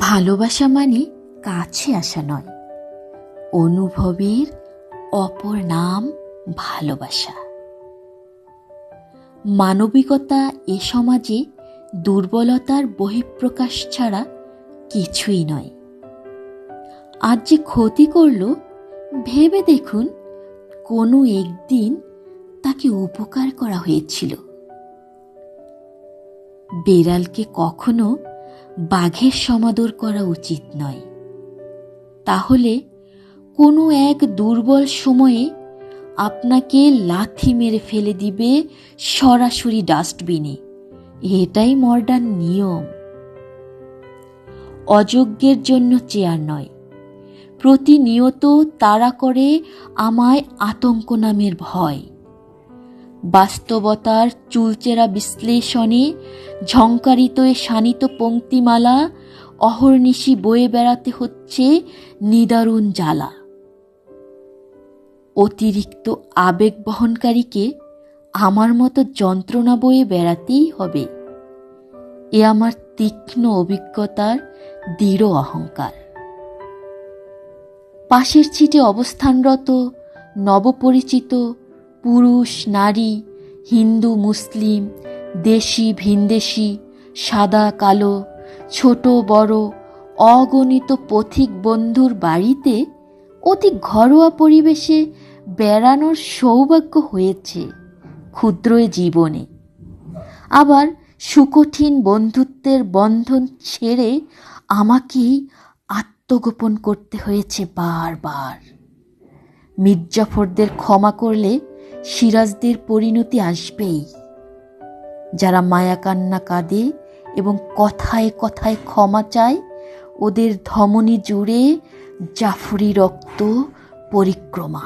ভালোবাসা মানে কাছে আসা নয়। অনুভবের অপর নাম ভালোবাসা। মানবিকতা এ সমাজে দুর্বলতার বহিঃপ্রকাশ ছাড়া কিছুই নয়। আজ যে ক্ষতি করল, ভেবে দেখুন, কোনো একদিন তাকে উপকার করা হয়েছিল। বেড়ালকে কখনো বাঘের সমাদর করা উচিত নয়। তাহলে কোনো এক দুর্বল সময়ে আপনাকে লাথি মেরে ফেলে দিবে সরাসরি ডাস্টবিনে। এটাই মডার্ন নিয়ম। অযোগ্যের জন্য চেয়ার নয়। প্রতিনিয়ত তাড়া করে আমায় আতঙ্ক নামের ভয়। বাস্তবতার চুলচেরা বিশ্লেষণে ঝঙ্কারিত এ শানিত পঙ্ক্তিমালা অহর্নিশি বয়ে বেড়াতে হচ্ছে নিদারুণ জ্বালা। অতিরিক্ত আবেগ বহনকারীকে আমার মতো যন্ত্রণা বয়ে বেড়াতেই হবে। এ আমার তীক্ষ্ণ অভিজ্ঞতার দৃঢ় অহংকার। পাশের ছিটে অবস্থানরত, নবপরিচিত পুরুষ, নারী, হিন্দু, মুসলিম, দেশি, ভিনদেশি, সাদা, কালো, ছোট, বড়, অগণিত পথিক বন্ধুর বাড়িতে অতি ঘরোয়া পরিবেশে বেড়ানোর সৌভাগ্য হয়েছে ক্ষুদ্র জীবনে। আবার সুকঠিন বন্ধুত্বের বন্ধন ছেড়ে আমাকেই আত্মগোপন করতে হয়েছে বারবার। মির্জাফরদের ক্ষমা করলে সিরাজদের পরিণতি আসবেই। যারা মায়া কান্না কাঁদে এবং কথায় কথায় ক্ষমা চায়, ওদের ধমনী জুড়ে জাফরি রক্ত পরিক্রমা।